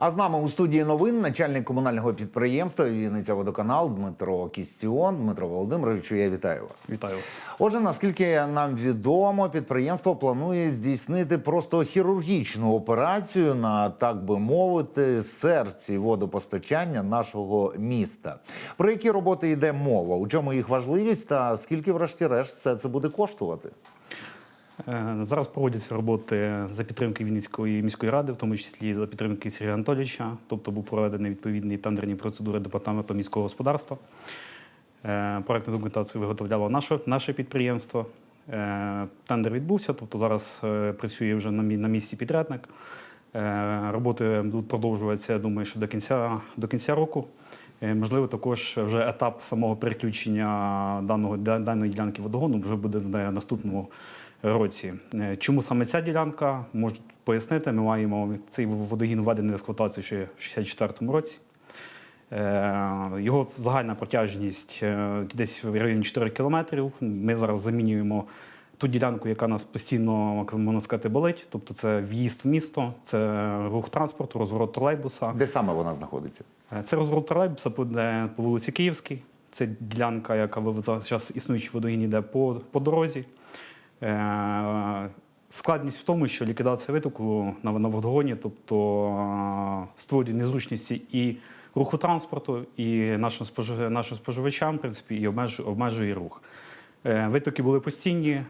А з нами у студії новин начальник комунального підприємства Вінниця Водоканал Дмитро Кістіон. Дмитро Володимировичу, я вітаю вас. Вітаю вас. Отже, наскільки нам відомо, підприємство планує здійснити просто хірургічну операцію на так би мовити серці водопостачання нашого міста. Про які роботи йде мова? У чому їх важливість та скільки, врешті-решт, все це буде коштувати? Е, Зараз проводяться роботи за підтримки Вінницької міської ради, в тому числі за підтримки Сергія Анатолійовича. Тобто був проведений відповідні тендерні процедури департаменту міського господарства. Е, Проектну документацію виготовляло наше, наше підприємство. Е, Тендер відбувся, тобто зараз працює вже на мі- на місці підрядник. Роботи будуть продовжуватися, я думаю, що до кінця, до кінця року. Можливо, також вже етап самого переключення даного, даної ділянки водогону вже буде в наступному році. Е, Чому саме ця ділянка? Можу пояснити. Ми маємо цей водогін введений в експлуатацію ще в 64-му році. Е, Його загальна протяжність е, десь в районі 4 кілометрів. Ми зараз замінюємо ту ділянку, яка нас постійно, можна сказати, болить. Тобто це в'їзд в місто, це рух транспорту, розворот тролейбуса. Де саме вона знаходиться? Це розворот тролейбуса буде по вулиці Київській. Це ділянка, яка зараз існуючий водогін йде по, по дорозі. Е, Складність в тому, що ліквідація витоку на, водогоні, тобто е, створює незручності і руху транспорту, і нашим, нашим споживачам, в принципі, і обмежує, рух. Е, Витоки були постійні.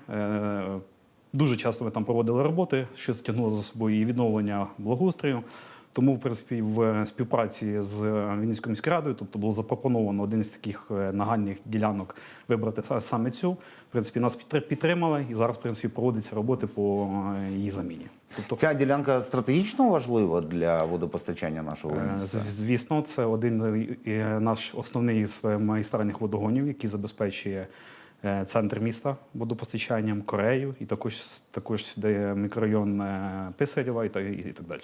Дуже часто ми там проводили роботи, що стягнуло за собою і відновлення благоустрою. Тому, в принципі, в співпраці з Вінницькою міською радою, тобто було запропоновано один з таких е, нагальних ділянок вибрати саме цю. В принципі, нас підтри- підтримали, і зараз, в принципі, проводяться роботи по е, її заміні. Тобто, Ця ділянка стратегічно важлива для водопостачання нашого Е, міста. Звісно, це один е, наш основний з магістральних водогонів, який забезпечує е, центр міста водопостачанням, Корею, і також також сюди мікрорайон е, Писарєва і так, і так далі.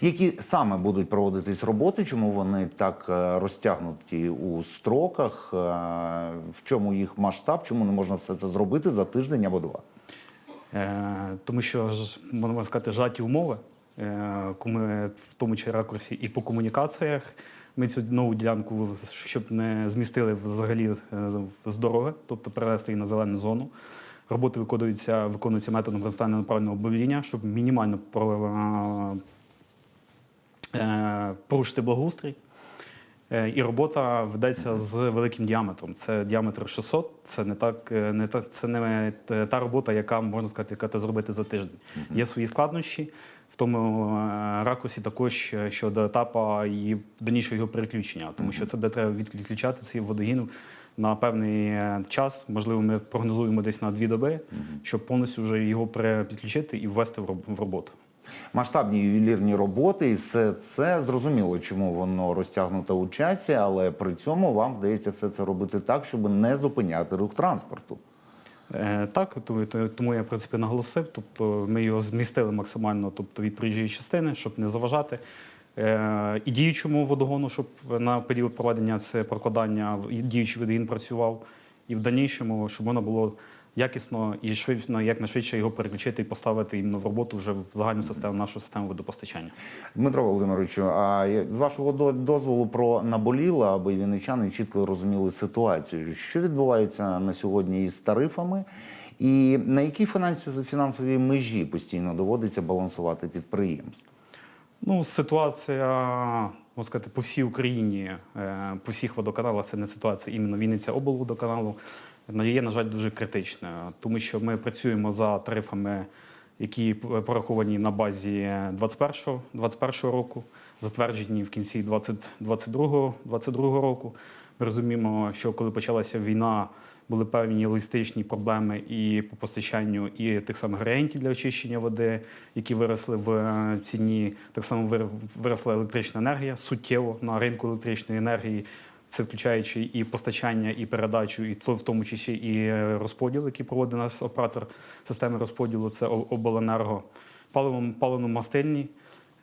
Які саме будуть проводитись роботи? Чому вони так е, розтягнуті у строках? Е, В чому їх масштаб? Чому не можна все це зробити за тиждень або два? Е, тому що можна сказати, жаті умови, е, в тому чи ракурсі і по комунікаціях. Ми цю нову ділянку, щоб не змістили взагалі з дороги, тобто перевести її на зелену зону. Роботи виконуються, виконуються методом розтання направленого обмовління, щоб мінімально порушити благоустрій. Е, І робота ведеться з великим діаметром. Це діаметр 600. Це не так, е, не так, це не та робота, яка можна сказати, яка ти зробити за тиждень. Є свої складнощі в тому е, ракурсі, також е, щодо етапу і дальнішого його переключення, тому що це де треба відключати цей водогін на певний е, час. Можливо, ми прогнозуємо десь на дві доби, щоб повністю вже його перепідключити і ввести в роботу. Масштабні ювелірні роботи і все це зрозуміло, чому воно розтягнуто у часі, але при цьому вам вдається все це робити так, щоб не зупиняти рух транспорту. Е, Так, тому, тому я в принципі наголосив. Тобто ми його змістили максимально тобто, від проїжджої частини, щоб не заважати. Е, І діючому водогону, щоб на період проведення це прокладання діючий водогін працював, і в дальнішому, щоб воно було якісно і швидко, якнайшвидше його переключити і поставити іменно в роботу вже в загальну систему, нашу систему водопостачання. Дмитро Володимировичу, а з вашого до- дозволу про наболіло, аби вінничани чітко розуміли ситуацію, що відбувається на сьогодні із тарифами, і на якій фінансовій фінансовій межі постійно доводиться балансувати підприємство? Ну, ситуація, можна сказати, по всій Україні, е, по всіх водоканалах, це не ситуація іменно Вінниця облводоканалу, є, на жаль, дуже критичною, тому що ми працюємо за тарифами, які пораховані на базі 21 21 року, затверджені в кінці 2022 22 року. Ми розуміємо, що коли почалася війна, були певні логістичні проблеми і по постачанню і тих самих реагентів для очищення води, які виросли в е, ціні. Так само вир- виросла електрична енергія суттєво на ринку електричної енергії. Це включаючи і постачання, і передачу, і в тому числі і е, розподіл, який проводить наш оператор системи розподілу, це обленерго, паливо, паливно-мастильні.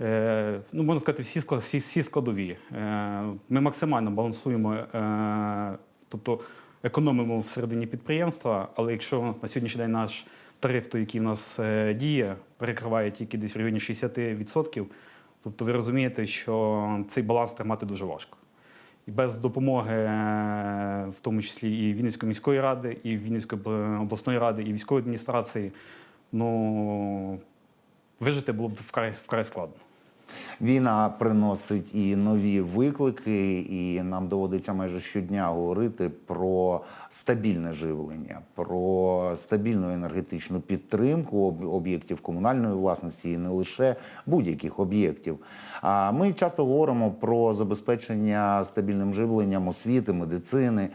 Е, ну, можна сказати, всі, всі, всі складові. Е, ми максимально балансуємо, е, тобто економимо всередині підприємства, але якщо на сьогоднішній день наш тариф, той, який в нас е, діє, перекриває тільки десь в районі 60%, Тобто ви розумієте, що цей баланс тримати дуже важко. І без допомоги, е, в тому числі і Вінницької міської ради, і Вінницької обласної ради, і військової адміністрації, ну вижити було б вкрай, вкрай складно. Війна приносить і нові виклики, і нам доводиться майже щодня говорити про стабільне живлення, про стабільну енергетичну підтримку об'єктів комунальної власності і не лише будь-яких об'єктів. А ми часто говоримо про забезпечення стабільним живленням освіти, медицини,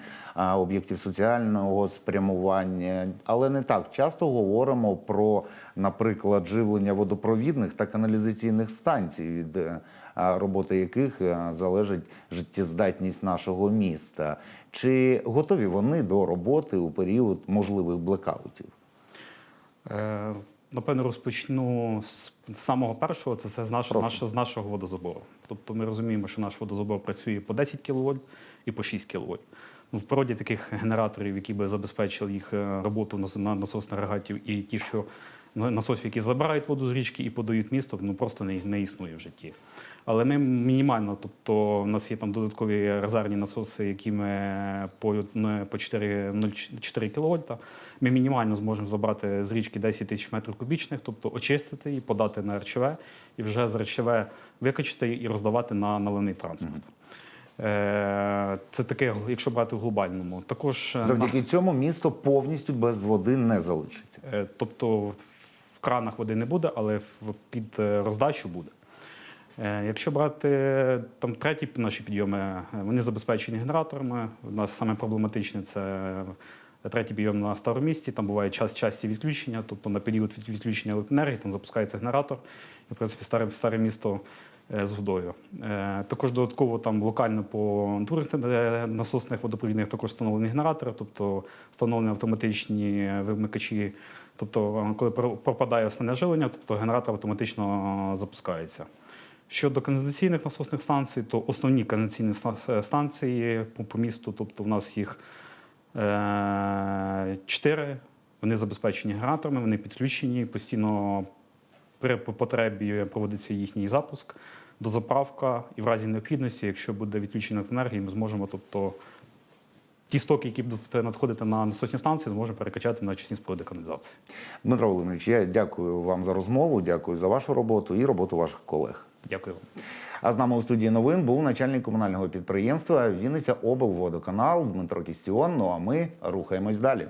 об'єктів соціального спрямування, але не так часто говоримо про, наприклад, живлення водопровідних та каналізаційних станцій, від е, роботи яких е, залежить життєздатність нашого міста. Чи готові вони до роботи у період можливих блекаутів? Е, Напевно, розпочну з самого першого, це, це з, наш, наш, з нашого водозабору. Тобто ми розуміємо, що наш водозабор працює по 10 кВт і по 6 кВт. Ну, в природі таких генераторів, які би забезпечили їх роботу на насосних агрегатів, і ті, що насосів, які забирають воду з річки і подають місто, ну просто не, не існує в житті. Але ми мінімально, тобто в нас є там додаткові резервні насоси, які ми по, по 4,04 кВт, ми мінімально зможемо забрати з річки 10 тисяч метрів кубічних, тобто очистити і подати на РЧВ, і вже з РЧВ викачати і роздавати на наливний транспорт. Е, Це таке, якщо брати в глобальному. Також е, Завдяки цьому місто повністю без води не залишиться. Е, Тобто в кранах води не буде, але під е, роздачу буде. Е, Якщо брати там треті наші підйоми, е, вони забезпечені генераторами. У нас саме проблематичне це третій підйом на старомісті. Там буває час часті відключення, тобто на період від- відключення електроенергії там запускається генератор, і в принципі старе, старе місто е, з водою. Е, Також додатково там локально по других е, насосних водопровідних також встановлені генератори, тобто встановлені автоматичні вимикачі. Тобто, коли про- пропадає основне живлення, тобто генератор автоматично запускається. Щодо каналізаційних насосних станцій, то основні каналізаційні станції по, місту, тобто в нас їх чотири, вони забезпечені генераторами, вони підключені, постійно при потребі проводиться їхній запуск, дозаправка, і в разі необхідності, якщо буде відключення енергії, ми зможемо, тобто ті стоки, які будуть надходити на насосні станції, зможемо перекачати на очисні споруди каналізації. Дмитро Володимирович, я дякую вам за розмову, дякую за вашу роботу і роботу ваших колег. Дякую вам. А з нами у студії новин був начальник комунального підприємства Вінниця облводоканал Дмитро Кістіон. Ну а ми рухаємось далі.